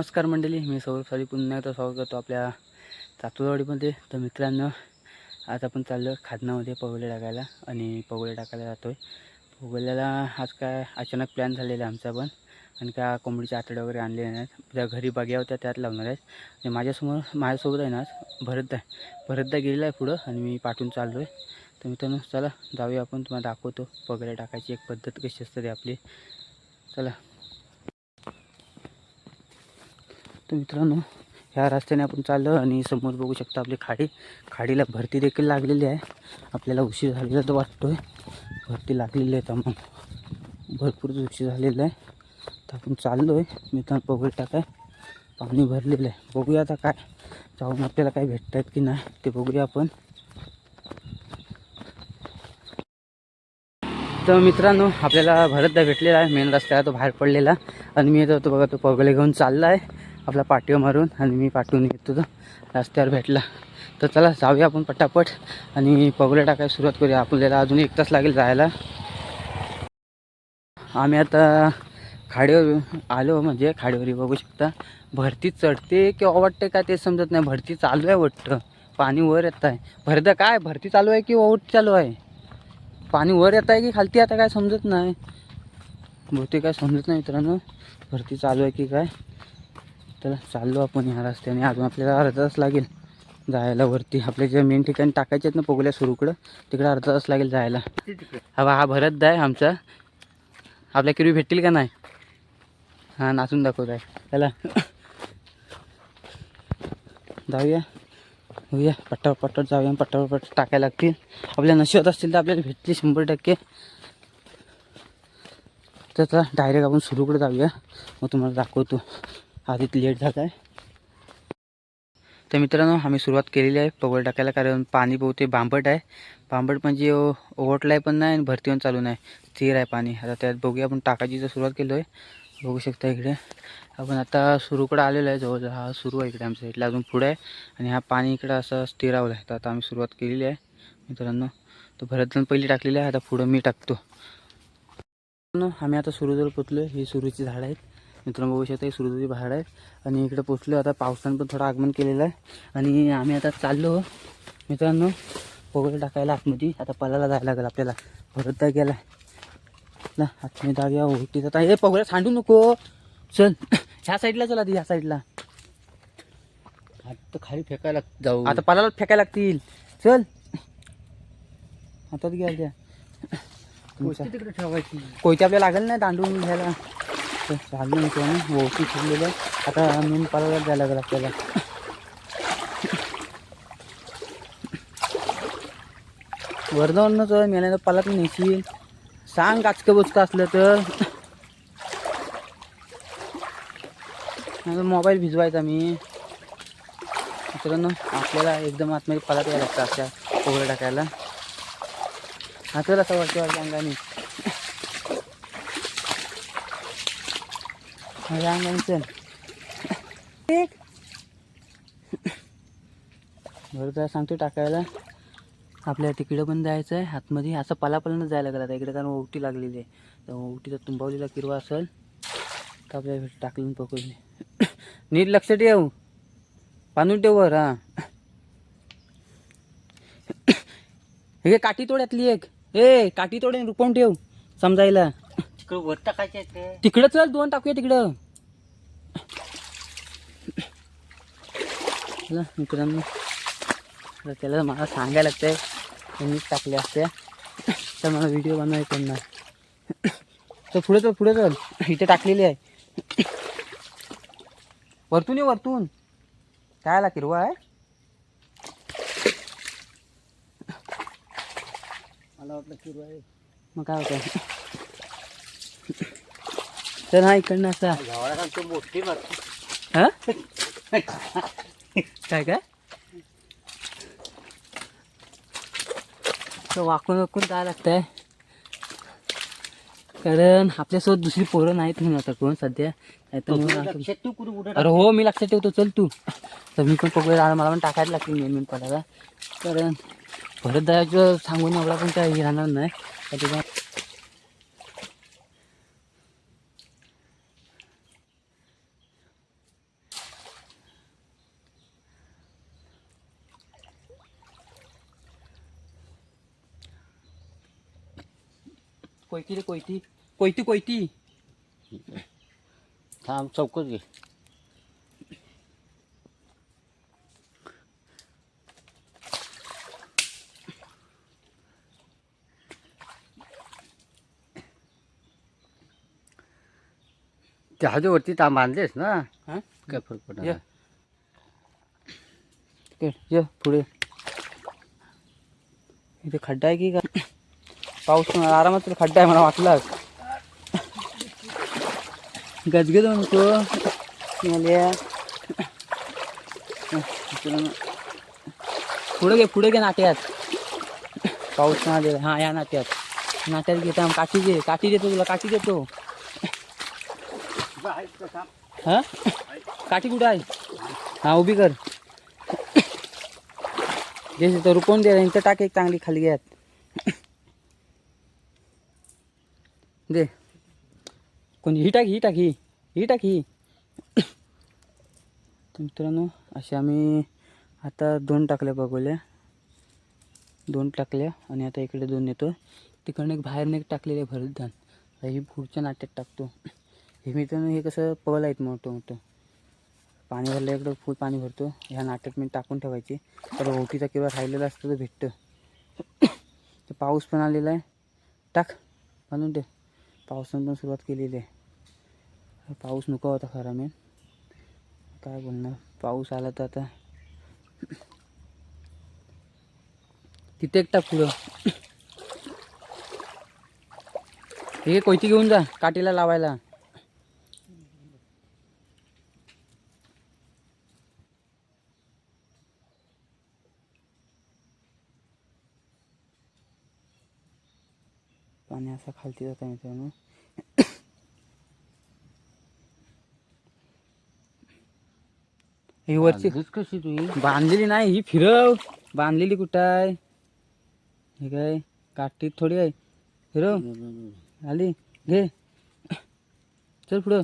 नमस्कार मंडळी मी सौरभ साली पुन्हा एकदा स्वागत करतो आपल्या चातुरवाडीमध्ये तर मित्रांनो आज आपण चाललो खादनामध्ये पगोले टाकायला आणि पवळे टाकायला जातो आहे पगोल्याला आज काय अचानक प्लॅन झालेला आहे आमचा पण. आणि काय कोंबडीचे आतडे वगैरे आणलेले नाहीत त्या घरी बघ्या होत्या त्यात लावणार आहेत. आणि माझ्यासमोर माझ्यासोबत आहे ना आज भरतदा भरतदा गेलेला आहे पुढं आणि मी पाठवून चाललो आहे तर मित्रांनो चला जाऊया आपण. तुम्हाला दाखवतो पगडे टाकायची एक पद्धत कशी असते ती आपली. चला. तर मित्रांनो ह्या रस्त्याने आपण चाललो आणि समोर बघू शकता आपली खाडी. खाडीला भरती देखील लागलेली आहे. आपल्याला उशीर झालेला तर वाटतो आहे भरती लागलेली आहे तर मग भरपूर उशीर झालेला आहे. तर आपण चाललो आहे मित्रांनो बघू टाकाय पाणी भरलेलं आहे. बघूया आता काय जाऊन आपल्याला काय भेटत आहेत की नाही ते बघूया आपण. तर मित्रांनो आपल्याला भरतदा भेटलेला आहे. मेन रस्त्याला तो बाहेर पडलेला. आणि मी येतो तो बघा तो पगले घेऊन चालला आहे आपला पाठीव मारून आणि मी पाठवून घेतो तर रस्त्यावर भेटला. तर चला जाऊया आपण पटापट आणि पगले टाकायला सुरुवात करूया. आपल्याला अजून एक तास लागेल जायला. आम्ही आता खाडीवर आलो म्हणजे खाडीवर बघू शकता. भरती चढते की वाटते काय ते समजत नाही. भरती चालू आहे वाटतं पाणी वर येत आहे. भरतं काय? भरती चालू आहे की ओट चालू आहे? पाणी वर येत आहे की खालती आता काय समजत नाही. बहुतेक काय समजत नाही मित्रांनो. भरती चालू आहे की काय? तर चाललो आपण ह्या रस्त्याने. अजून आपल्याला अर्धा तास लागेल जायला वरती. आपल्या जे मेन ठिकाणी टाकायचे आहेत ना पोगल्या सुरूकडं तिकडं अर्धा तास लागेल जायला. हवा हा भरत आहे आमचा. आपल्या किरवी भेटतील का नाही? हां नाचून दाखवत आहे. त्याला जाऊया. होऊया पट्टावर पट्टावर जाऊया. पट्टावर पट्ट टाकायला लागतील. आपल्या नशिबात असतील तर आपल्याला भेटतील शंभर टक्के. तर डायरेक्ट आपण सुरूकडे जाऊया. मग तुम्हाला दाखवतो. आधीच लेट झाला आहे. तर मित्रांनो आम्ही सुरुवात केलेली आहे पगड टाकायला कारण पाणी बहुते बांबट आहे. बांबट म्हणजे ओ- पण नाही आणि भरती पण चालू नाही. स्थिर आहे पाणी. आता त्यात बघूया आपण टाकायची तर सुरुवात केलो आहे बघू शकता इकडे. आपण आता सुरूकडे आलेलो आहे जवळजवळ. हा सुरू आहे इकडे आमच्या साईडला. अजून पुढे आहे. आणि हा पाणी इकडं असं स्थिरावलं आहे. तर आता आम्ही सुरुवात केलेली आहे. मित्रांनो तर भरतजण पहिली टाकलेली आहे. आता पुढं मी टाकतो. आम्ही आता सुरू जर पोचलो ही सुरूची झाडं आहेत. मित्रांनो बघू शकता ही सुरूची झाडं आहेत आणि इकडे पोचलो आता पावसानं पण थोडं आगमन केलेलं आहे. आणि आम्ही आता चाललो मित्रांनो पोगळे टाकायला आतमध्ये. आता पलाला जायला लागेल आपल्याला. भरतदा गेला. ना आतमध्ये जाऊया. ओटीत आता हे पगड्या सांडू नको. चल. ह्या साईडला चला ती ह्या साईडला. आता खाली फेकायला जाऊ. आता पलाला फेकायला लागतील. चल. हातात घ्या द्या. गोष्टी तिकडे ठेवायची? कोयते आपल्याला लागेल नाही दांडून घ्यायला? तर चाललं मित्रांनो ओटी ठेवलेलं आहे आता मेन पलाला जायला लागेल आपल्याला. वरदावरनंच मेल्यानं पलात नेशील सांग काचकं बुचकं असलं तर. मोबाईल भिजवायचा मी. मित्रांनो आपल्याला एकदम आतमध्ये पाला यायला लागतं अशा पोगळं टाकायला. हातच असं वरच्या वरच्या अंगाने. अंगाने चल एक बरं तर सांगतो टाकायला. आपल्या तिकडं पण जायचं आहे. आतमध्ये असं पलापलानं जायला लागलं आता. इकडे कारण ओवटी लागलेली आहे. तर ओवटीचा तुंबावलेला किरवा असेल तर आपल्याला टाकलं पकडले नीट लक्ष ठेव. बांधून ठेव वर हां. हे काठी तोड्यातली एक. ए काठी तोड्याने रुपवून ठेव समजायला. तिकडे वर टाकायचे आहेत. तिकडं चल दोन टाकूया तिकडं. चला मित्रांनो. त्याला मला सांगायला लागतंय त्यांनीच टाकले असते. तर मला व्हिडिओ बनवायचा कोण नाही. तर पुढे चल पुढे चल. इथे टाकलेली आहे. वरतून ये वरतून. काय आला किरवा आहे मला वाटलं सुरू आहे. मग काय होतं तर हा इकडनं असा मोठी हा? काय काय? तर वाकून वाकून जायला लागतंय. कारण आपल्यासोबत दुसरी पोरं नाहीत म्हणून आता कोण सध्या? अरे हो मी लक्षात ठेवतो चल तू. तर मी पण पकडे मला पण टाकायला लागतील मेन मेन पडायला कारण जायचं सांगून एवढा पण काय हे राहणार नाही. त्याच्या कोयती रे कोयती? कोयती कोयती? थांब चौकत घे. त्या वरती तांब ना? हा? काय फरक पडणार? ये. ते ये पुढे. इथे खड्डा आहे की का पाऊस आरामात तुला खड्डा आहे मला वाटलाच गजगज म्हणतो. पुढे घे पुढे घे नाट्यात पाऊस ना दे हा या नाट्यात नाट्यात घेता काठी घे काठी देतो तुला. काठी देतो. हा? काठी कुठं आहे? हा उभी कर. जे तर रुकवून दे. इथं टाक एक चांगली खाली घ्यात दे. कोणी ही टाक ही टाक ही ही टाक. ही तर मित्रांनो असे आम्ही आता दोन टाकल्या बघूल्या. दोन टाकल्या आणि आता इकडे दोन येतो. तिकडनं एक बाहेरनं एक टाकलेले भरत धान ही पुढच्या नाट्यात टाकतो. हे मित्रांनो हे कसं पवल आहेत मोठं मोठं. पाणी भरलं इकडं फुल पाणी भरतो. ह्या नाट्यात मी टाकून ठेवायची. तर ओटीचा किंवा राहिलेला असतो तो भेटतं. तर पाऊस पण आलेला आहे. टाक बांधून दे पावसानं पण सुरुवात केलेली आहे. पाऊस नको होता खरा मेन काय बोलणार? पाऊस आला तर आता तिथे एक टाक पुढं. हे कोयती घेऊन जा काठीला लावायला. पाणी असं खालती जातं मित्रांनो ही वरची कशी तू? बांधलेली नाही ही फिरव. बांधलेली कुठं आहे हे काय? काठीत थोडी आहे. फिरव. आली. घे. चल पुढं.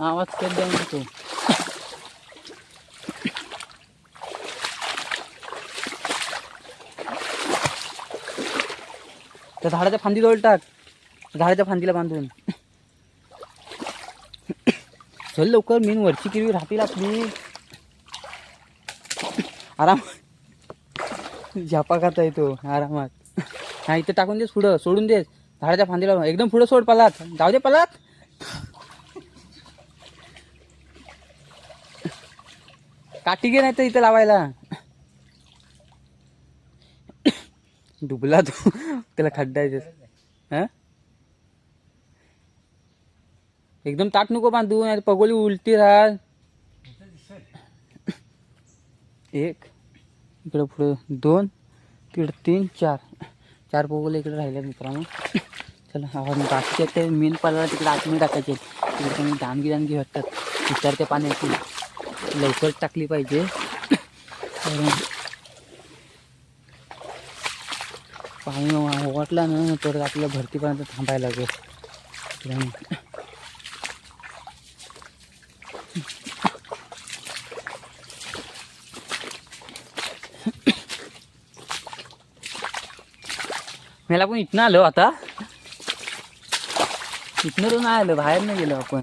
आवाज कर द्या म्हणतो त्या झाडाच्या फांदीजवळ टाक. झाडाच्या फांदीला बांधून. चल लवकर मेन वरची किरवी राहतील आपली. आराम झापा खाता येतो आरामात. हा इथं टाकून देस पुढं सोडून देस. झाडाच्या फांदीला एकदम पुढं सोड पलात. जाऊ दे पलात. काठी घे नाही तर इथं लावायला. डुबला तो त्याला खड्डा आहे हा? एकदम ताट नको बांधू नाही पगोली उलटी राहा। एक, इकडं पुढं दोन तिकडं तीन, चार। चार पगोले इकडे राहिल्या मित्रांनो। चला, आवाज़ बाकीचे ते मेन पाला तिकडे आतमध्ये टाकायचे. तिकडे त्यांनी दानगी दानगी भेटतात उतरत्या पाण्याची. लवकर टाकली पाहिजे. पाणी वाटलं ना तर आपल्याला भरतीपर्यंत थांबायला लागेल. मला पण इथनं आलो आता. इथनं तर नाही आलो बाहेर नाही गेलो आपण.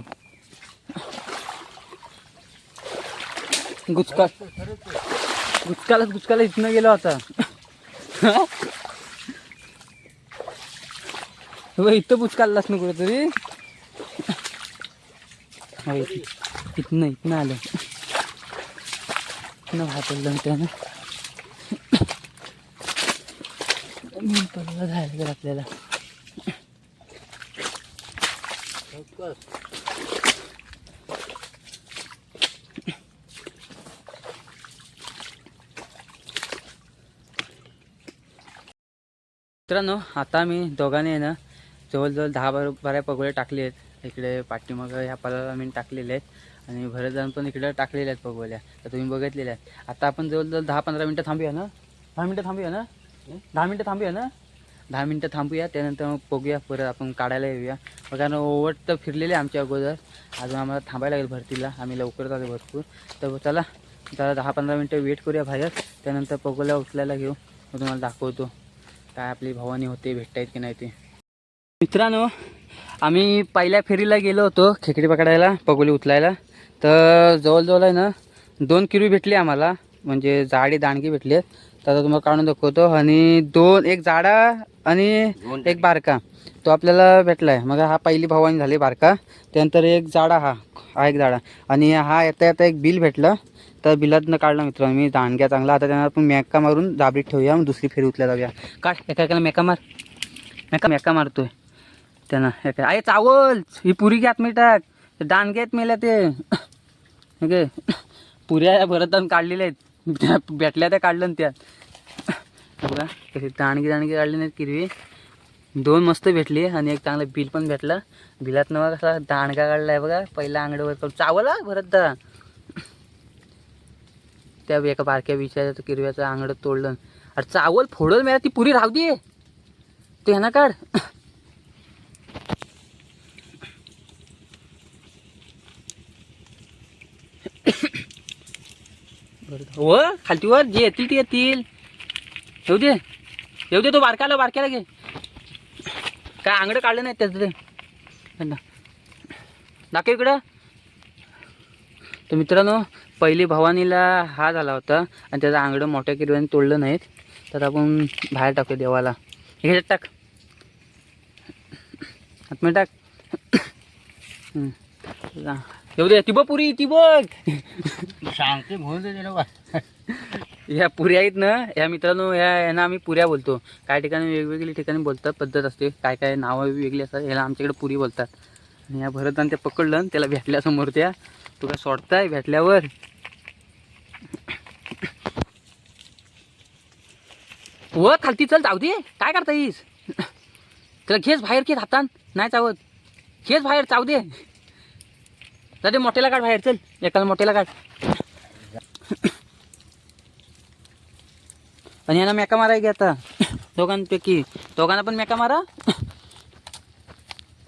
गुचका गुचकाला गुचकाला इथनं गेलो आता. हो इथं बुचकाललास ना कुठेतरी? तरी इथं- इथनं इथनं आलं. इथनं भातलं त्यानं. मेन झालं जायला तर आपल्याला. मित्रांनो आता मी दोघांनी आहे ना जवळजवळ दहा बारा बारा पगोळे टाकले आहेत इकडे पाठीमागं ह्या पालाला मी टाकलेले आहेत. आणि भरत जाऊन पण इकडे टाकलेल्या आहेत पगोल्या तर तुम्ही बघितलेल्या आहेत. आता आपण जवळजवळ दहा पंधरा मिनटं थांबूया ना? दहा मिनटं थांबूया ना? दहा मिनटं थांबूया ना? दहा मिनटं थांबूया. त्यानंतर मग बघूया परत आपण काढायला येऊया. मग कारण ओवट तर फिरलेले आमच्या अगोदर. अजून आम्हाला थांबायला लागेल भरतीला. आम्ही लवकरच आलो भरपूर. तर चला जरा दहा पंधरा मिनटं वेट करूया बाहेर. त्यानंतर पगोल्या उचलायला घेऊ. मग तुम्हाला दाखवतो. काय आपली भवानी होते भेटतायत की नाही ते. मित्रांनो आम्ही पहिल्या फेरीला गेलो होतो खेकडी पकडायला पगोली उचलायला. तर जवळजवळ आहे ना दोन किलो भेटली आम्हाला म्हणजे जाडी दांडगी भेटली. तर आता तुम्हाला काढून दाखवतो. आणि दोन एक जाडा आणि एक बारका. तो आपल्याला भेटला आहे मग हा पहिली भवानी झाली बारका. त्यानंतर एक जाडा हा हा एक जाडा. आणि हा येता येता एक बिल भेटलं. तर बिलातनं काढला मित्रांनो मी. दांडग्या चांगला. आता त्यांना आपण मेका मारून दाबीत ठेवूया. मग दुसरी फेरी उचल्या जाऊया. काढ एका एकाला मेका मार. मेका मेका मारतोय. त्यांना एका आहे चावल ही पुरी घ्यात मी टाक ते मेल्या ते. हे घे. पुऱ्या भरत काढलेल्या आहेत. त्या भेटल्या त्या काढलं ना त्या. बघा कशी दाणगी दाणगी काढली नाहीत किरवी. दोन मस्त भेटली आणि एक चांगलं बिल पण भेटलं. बिलात बघा कसा काढला काढलाय बघा. पहिला आंगडीवर करून चावला भरत दा. त्या एका बारक्या बिचाऱ्या किरव्याचं आंगड तोडलं. अरे चावल फोडल मिळा ती पुरी राहू दे. ते ह्याना काढ. हो खालतीवर जे येतील ते येतील. येऊ दे. येऊ दे तो बारक्याला बारक्याला घे. काय आंगडं काढलं नाही त्याचं ते. दाखव इकडं. तर मित्रांनो पहिली भवानीला हा झाला होता आणि त्याचं आंगडं मोठ्या किरव्याने तोडलं नाहीत. तर आपण बाहेर टाकू देवाला. हे टाक. आत्मे टाक. येऊ दे ती बघ पुरी ती बघ. सांगते म्हणून त्याला. ह्या पुऱ्या आहेत ना ह्या मित्रांनो ह्या यांना आम्ही पुऱ्या बोलतो. काही ठिकाणी वेगवेगळी ठिकाणी बोलतात पद्धत असते. काय काय नावं वेगळी असतात ह्याला आमच्याकडे पुरी बोलतात. आणि ह्या भरतान ते पकडलं आणि त्याला भेटल्या समोर त्या. तू काय सोडताय भेटल्यावर? व खालती चल जाऊ दे. काय करता येईस त्याला घेस बाहेर घेत हातान. नाही चावत. घेस बाहेर चाव दे. जाते मोठ्याला काढ बाहेर चल. एकाला मोठ्याला काढ. आणि यांना मेका माराय की आता. दोघांपैकी. दोघांना पण मेका मारा.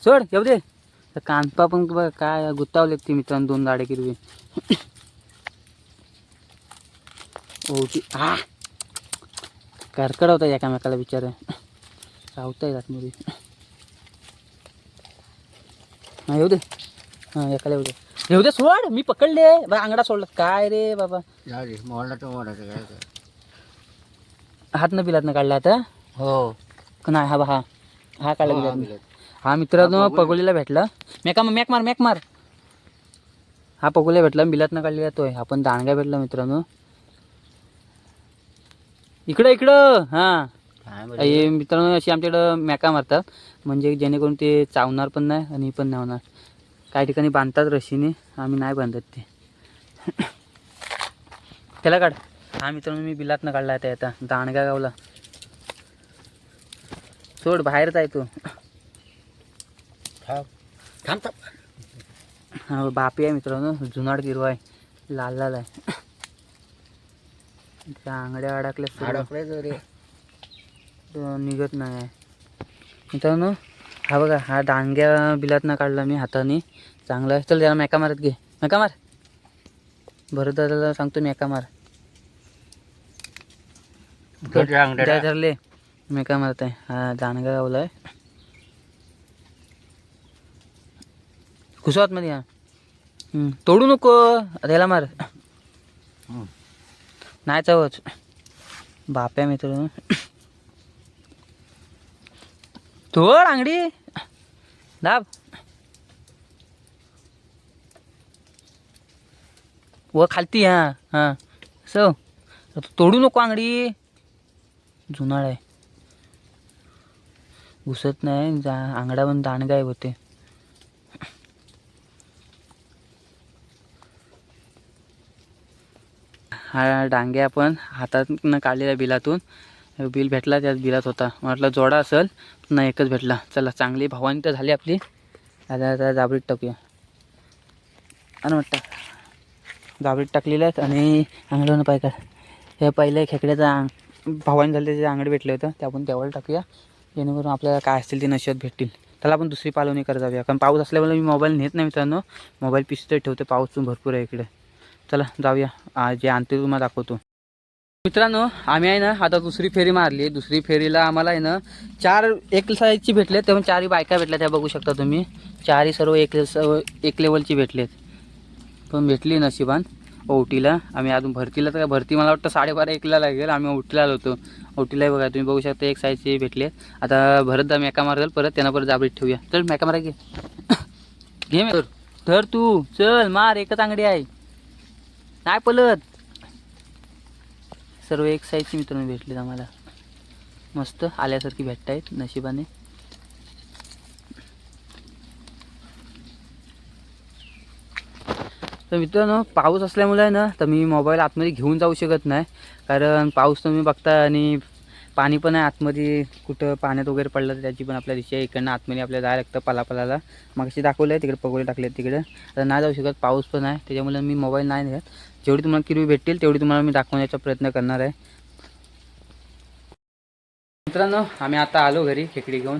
सोड येऊ दे. तर कानपा पण बघ काय गुत्तावले ती मित्रांनो दोन दाडे किरवी. ओके. हा करकड होता एकामेकाला विचार रावता येतात मुली. हा येऊ दे. हा एकाला येऊ दे. येऊ दे सोड मी पकडले. बा अंगडा सोडला काय रे बाबा? जाऊ दे मोडला तर मोडायचं काय काय. हातनं बिलातनं काढला आता? हो. का नाही? हा बा हा. हा काढला हो, हा बिलात. मित्रांनो पगोली. पगोलीला भेटला. मेका मॅक मार मॅक मार. हा पगोल्या भेटला बिलातनं काढलेला तोय. आपण दांडगा भेटला मित्रांनो. इकडं इकडं. हा. काय बरं. हे मित्रांनो अशी आमच्याकडं मॅका मारतात. म्हणजे जेणेकरून ते चावणार पण नाही आणि पण नाही होणार. काही ठिकाणी बांधतात रशीने आम्ही नाही बांधत ते. त्याला काढ. हा मित्रांनो मी बिलातनं काढला आता आता दांडगा गावला. सोड बाहेरच आहे तो. थांब. हा बापी आहे मित्रांनो जुनाड गिरवा आहे लाल लाल आहे. त्या आंगड्या अडकल्या तो निघत नाही आहे. मित्रांनो हा बघा हा डांग्या बिलातनं काढला मी हाताने. चांगला चल त्याला मेका मारत घे. मेका मार. बरं दादाला सांगतो मेका मार. धरले. मेका मारत आहे. हा दांडगा गावला आहे. कुसवात मध्ये हा तोडू नको. त्याला मार. नाही चावच बाप्या मित्र तोड अंगडी. दाब. व खालती हा हा. सो तोडू नको अंगडी. जुनाळ आहे. घुसत नाही जा आंगडा पण दांडगाय होते. हा डांगे आपण हातातनं काढलेल्या बिलातून. बिल भेटला त्यात बिलात होता. म्हटलं जोडा असेल नाही एकच भेटला. चला चांगली भावानी तर झाली आपली. आता आता जाबरीत टाकूया. आणि वाटतं जाबरीत टाकलेलं आहेत आणि अंगडं पाय का हे पहिले खेकड्याचा अंग भावानी झाले त्याचे आंगडे भेटले होतं. ते आपण त्यावर टाकूया. जेणेकरून आपल्याला काय असतील ते नशिबात भेटतील. त्याला आपण दुसरी पालवणी करत जाऊया. कारण पाऊस असल्यामुळे मी मोबाईल नेत नाही मित्रांनो. मोबाईल पिस्तळ ठेवते पाऊस भरपूर आहे इकडे. चला जाऊया. जे आणते तुम्हाला दाखवतो. मित्रांनो आम्ही आहे ना आता दुसरी फेरी मारली. दुसरी फेरीला आम्हाला आहे ना चार एक साईजची भेटले तेव्हा चारही बायका भेटल्या त्या बघू शकता तुम्ही. चारही सर्व एक सर्व एक लेवलची भेटलेत. पण भेटली नशिबान. ओटीला आम्ही अजून भरतीला तर भरती मला वाटतं साडेबारा एकला लागेल. आम्ही ओटीला आलो होतो. ओटीला बघा तुम्ही बघू शकता एक साईजचे भेटले आता भरत दा मेका मारेल परत त्यांना परत जाबडीत ठेवूया. चल मेका मारा घे घे मे तू चल मार एकच अंगडी आहे. नाही पलत. सर्व एक साईजचे मित्रांनो भेटलेत आम्हाला. मस्त आल्यासारखी भेटत आहेत नशिबाने. तर मित्रांनो पाऊस असल्यामुळे ना तर मी मोबाईल आतमध्ये घेऊन जाऊ शकत नाही. कारण पाऊस तुम्ही बघता आणि पाणी पण आहे आतमध्ये कुठं पाण्यात वगैरे पडलं तर त्याची पण आपल्या दिशा इकडनं आतमध्ये आपल्याला जायला लागतं पलापलाला. मागशी दाखवलं आहे तिकडे पगोले टाकले तिकडे. आता नाही जाऊ शकत पाऊस पण आहे. त्याच्यामुळे मी मोबाईल नाही घेत. जेवढी तुम्हाला किरवी भेटतील तेवढी तुम्हाला मी दाखवण्याचा प्रयत्न करणार आहे. मित्रांनो आम्ही आता आलो घरी खेकडी घेऊन.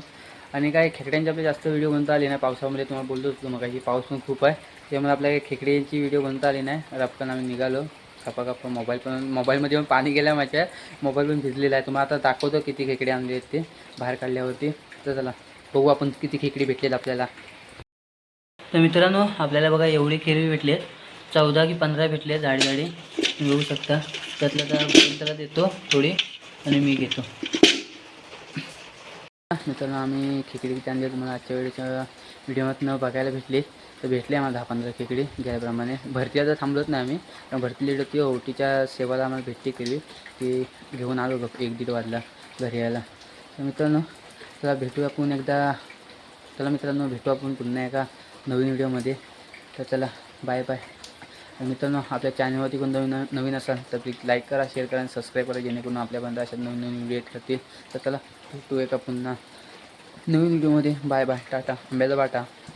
आणि काय खेकड्यांचे आपले जास्त व्हिडिओ बनता आले नाही. पावसामध्ये तुम्हाला बोललो होतो मग पाऊस पण खूप आहे. त्यामुळे आपल्या खेकड्यांची व्हिडिओ बनता आली नाही. रपकन आम्ही निघालो. कपा कपा मोबाईल पण मोबाईलमध्ये पण पाणी गेलं माझ्या. मोबाईल पण भिजलेला आहे. तुम्हाला आता दाखवतो किती खेकडे आणले आहेत ते. बाहेर काढल्यावरती. तर चला बघू आपण किती खेकडी भेटलेत आपल्याला. तर मित्रांनो आपल्याला बघा एवढी खेळी भेटलेत. चौदा की पंधरा भेटले जाडी जाडी. घेऊ शकता. त्यातलं तर त्याला देतो थोडी आणि मी घेतो. मित्रांनो आम्ही खेकडी किती आणली तुम्हाला आजच्या वेळेच्या व्हिडिओमधनं बघायला भेटली. तर भेटली आम्हाला दहा पंधरा खेकडी गेल्याप्रमाणे. भरती आता थांबलोच नाही आम्ही. कारण भरती लेट होती. ओटीच्या सेवाला आम्हाला भेटली केली ती घेऊन आलो बघ एक दीड वाजला घरी यायला. तर मित्रांनो चला भेटू आपण एकदा. चला मित्रांनो भेटू आपण पुन्हा एका नवीन व्हिडिओमध्ये. तर चला बाय बाय मित्रांनो आपल्या चॅनलवरती कोण नवीन नवीन असाल तर प्लीज लाईक करा शेअर करा आणि सबस्क्राईब करा जेणेकरून आपल्यापर्यंत अशा नवीन नवीन व्हिडिओ ठरतील राहतील. तर चला भेटू एका पुन्हा. नवीन व्हिडिओमध्ये बाय बाय टाटा. बेलबाटा बाटा.